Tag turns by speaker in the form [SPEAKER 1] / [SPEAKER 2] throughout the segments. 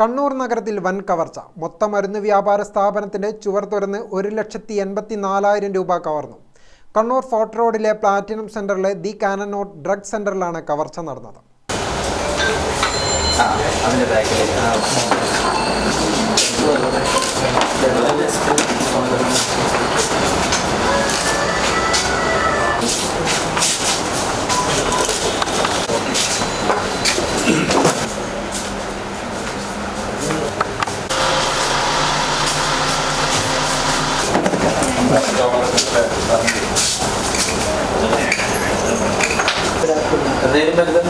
[SPEAKER 1] കണ്ണൂർ നഗരത്തിൽ വൻ കവർച്ച. മൊത്തം മരുന്ന് വ്യാപാര സ്ഥാപനത്തിന്റെ ചുവർ തുറന്ന് ഒരു ലക്ഷത്തി എൺപത്തി നാലായിരം രൂപ കവർന്നു. കണ്ണൂർ ഫോർട്ട് റോഡിലെ പ്ലാറ്റിനം സെന്ററിലെ ദി കാനനോട്ട് ഡ്രഗ് സെന്ററിലാണ് കവർച്ച നടന്നത്.
[SPEAKER 2] रेल में एकदम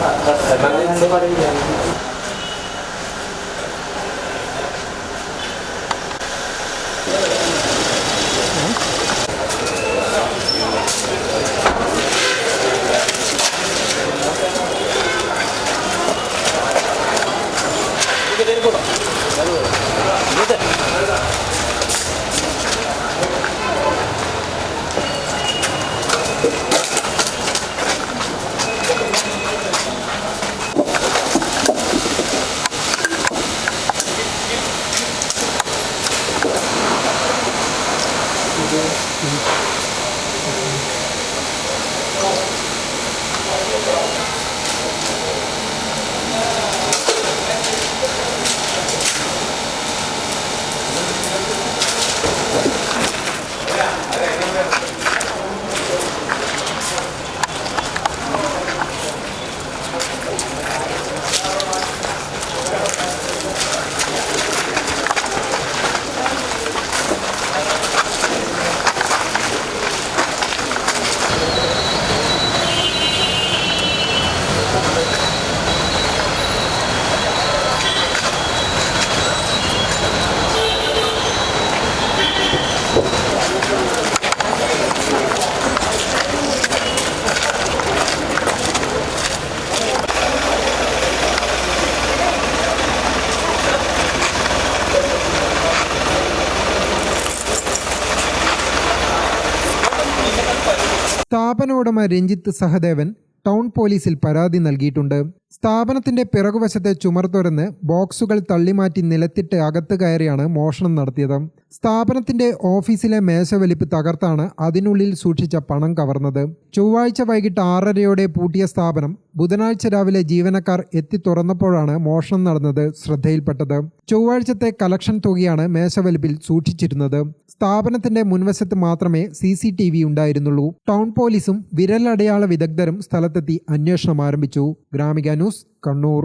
[SPEAKER 2] Mm-hmm.
[SPEAKER 1] സ്ഥാപന ഉടമ രഞ്ജിത്ത് സഹദേവൻ ടൗൺ പോലീസിൽ പരാതി നൽകിയിട്ടുണ്ട്. സ്ഥാപനത്തിന്റെ പിറകുവശത്തെ ചുമർ തുറന്ന് ബോക്സുകൾ തള്ളിമാറ്റി നിലത്തിട്ട് അകത്ത് കയറിയാണ് മോഷണം നടത്തിയത്. സ്ഥാപനത്തിന്റെ ഓഫീസിലെ മേശവലിപ്പ് തകർത്താണ് അതിനുള്ളിൽ സൂക്ഷിച്ച പണം കവർന്നത്. ചൊവ്വാഴ്ച വൈകിട്ട് ആറരയോടെ പൂട്ടിയ സ്ഥാപനം ബുധനാഴ്ച രാവിലെ ജീവനക്കാർ എത്തി തുറന്നപ്പോഴാണ് മോഷണം നടന്നത് ശ്രദ്ധയിൽപ്പെട്ടത്. ചൊവ്വാഴ്ചത്തെ കലക്ഷൻ തുകയാണ് മേശവലിപ്പിൽ സൂക്ഷിച്ചിരുന്നത്. സ്ഥാപനത്തിന്റെ മുൻവശത്ത് മാത്രമേ സി സി ടി വി ഉണ്ടായിരുന്നുള്ളൂ. ടൗൺ പോലീസും വിരലടയാള വിദഗ്ധരും സ്ഥലത്തെത്തി അന്വേഷണം ആരംഭിച്ചു. ഗ്രാമിക ന്യൂസ് കണ്ണൂർ